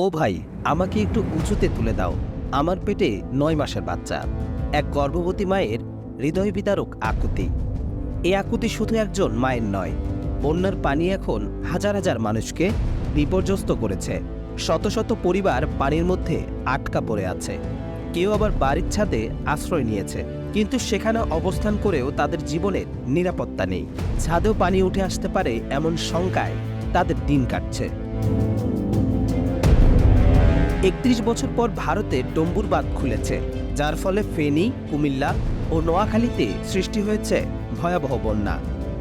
ও ভাই, আমাকে একটু উঁচুতে তুলে দাও। আমার পেটে নয় মাসের বাচ্চা। এক গর্ভবতী মায়ের হৃদয় বিদারক আকুতি। এ আকুতি শুধু একজন মায়ের নয়, বন্যার পানি এখন হাজার হাজার মানুষকে বিপর্যস্ত করেছে। শত শত পরিবার পানির মধ্যে আটকা পড়ে আছে। কেউ আবার বাড়ির ছাদে আশ্রয় নিয়েছে, কিন্তু সেখানে অবস্থান করেও তাদের জীবনের নিরাপত্তা নেই। ছাদেও পানি উঠে আসতে পারে এমন শঙ্কায় তাদের দিন কাটছে। একত্রিশ বছর পর ভারতে ডম্বুর বাঁধ খুলেছে, যার ফলে ফেনী, কুমিল্লা ও নোয়াখালীতে সৃষ্টি হয়েছে ভয়াবহ বন্যা।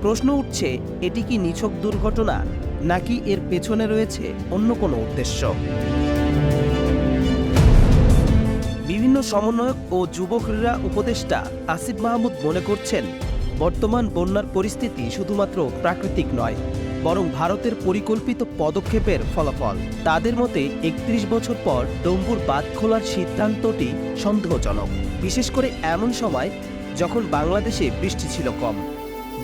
প্রশ্ন উঠছে, এটি কি নিছক দুর্ঘটনা, নাকি এর পেছনে রয়েছে অন্য কোনো উদ্দেশ্য? বিভিন্ন সমন্বয়ক ও যুব ক্রীড়া উপদেষ্টা আসিফ মাহমুদ মনে করছেন, বর্তমান বন্যার পরিস্থিতি শুধুমাত্র প্রাকৃতিক নয় বরং ভারতের পরিকল্পিত পদক্ষেপের ফলাফল। তাদের মতে, একত্রিশ বছর পর ডম্বুর বাঁধ খোলার সিদ্ধান্তটি সন্দেহজনক। বিশেষ করে এমন সময়, যখন বাংলাদেশে বৃষ্টি ছিল কম।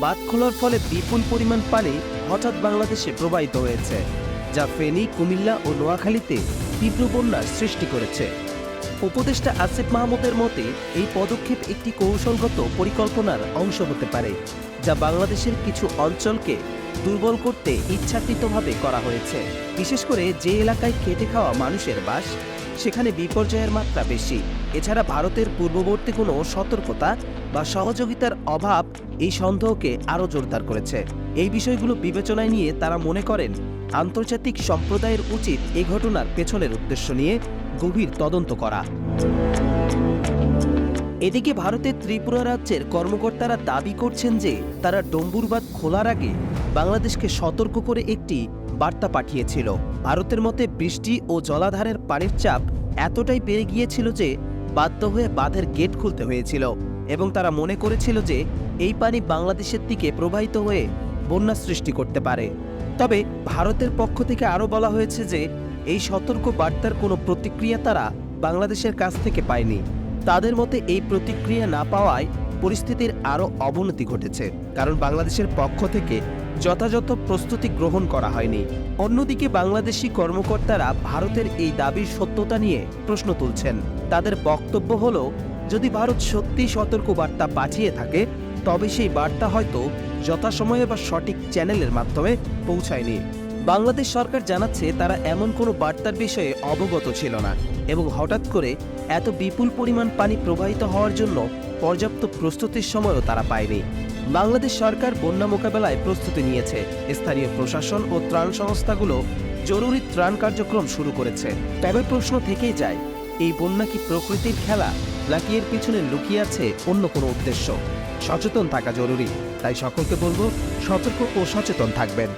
বাঁধ খোলার ফলে বিপুল পরিমাণ পানি হঠাৎ বাংলাদেশে প্রবাহিত হয়েছে, যা ফেনী, কুমিল্লা ও নোয়াখালীতে তীব্র বন্যার সৃষ্টি করেছে। উপদেষ্টা আসিফ মাহমুদের মতে, এই পদক্ষেপ একটি কৌশলগত পরিকল্পনার অংশ হতে পারে, যা বাংলাদেশের কিছু অঞ্চলকে দুর্বল করতে ইচ্ছাকৃতভাবে করা হয়েছে। বিশেষ করে যে এলাকায় খেটে খাওয়া মানুষের বাস, সেখানে বিপর্যয়ের মাত্রা বেশি। এছাড়া ভারতের পূর্ববর্তী কোনো সতর্কতা বা সহযোগিতার অভাব এই সন্দেহকে আরও জোরদার করেছে। এই বিষয়গুলো বিবেচনায় নিয়ে তারা মনে করেন, আন্তর্জাতিক সম্প্রদায়ের উচিত এই ঘটনার পেছনের উদ্দেশ্য নিয়ে গভীর তদন্ত করা। এদিকে ভারতের ত্রিপুরা রাজ্যের কর্মকর্তারা দাবি করছেন যে তারা ডম্বুরবাদ খোলার আগে বাংলাদেশকে সতর্ক করে একটি বার্তা পাঠিয়েছিল। ভারতের মতে বৃষ্টি ও জলাধারের পানির চাপ এতটাই বেড়ে গিয়েছিল যে বাধ্য হয়ে বাঁধের গেট খুলতে হয়েছিল এবং তারা মনে করেছিল যে এই পানি বাংলাদেশের দিকে প্রবাহিত হয়ে বন্যা সৃষ্টি করতে পারে। তবে ভারতের পক্ষ থেকে আরও বলা হয়েছে যে এই সতর্ক বার্তার কোনো প্রতিক্রিয়া তারা বাংলাদেশের কাছ থেকে পায়নি। তাদের মতে এই প্রতিক্রিয়া না পাওয়ায় পরিস্থিতির আরও অবনতি ঘটেছে, কারণ বাংলাদেশের পক্ষ থেকে যথাযথ প্রস্তুতি গ্রহণ করা হয়নি। অন্যদিকে বাংলাদেশি কর্মকর্তারা ভারতের এই দাবির সত্যতা নিয়ে প্রশ্ন তুলছেন। তাদের বক্তব্য হল, যদি ভারত সত্যি সতর্ক বার্তা পাঠিয়ে থাকে, তবে সেই বার্তা হয়তো যথাসময়ে বা সঠিক চ্যানেলের মাধ্যমে পৌঁছায়নি। বাংলাদেশ সরকার জানাচ্ছে তারা এমন কোনো বার্তার বিষয়ে অবগত ছিল না এবং হঠাৎ করে এত বিপুল পরিমাণ পানি প্রবাহিত হওয়ার জন্য পর্যাপ্ত প্রস্তুতির সময়ও তারা পায়নি। বাংলাদেশ সরকার বন্যা মোকাবেলায় প্রস্তুতি নিয়েছে। স্থানীয় প্রশাসন ও ত্রাণ সংস্থাগুলো জরুরি ত্রাণ কার্যক্রম শুরু করেছে। তবে প্রশ্ন থেকেই যায়, এই বন্যা কি প্রকৃতির খেলা নাকি এর পিছনে লুকিয়ে আছে অন্য কোনো উদ্দেশ্য? সচেতন থাকা জরুরি, তাই সকলকে বলব সতর্ক ও সচেতন থাকবেন।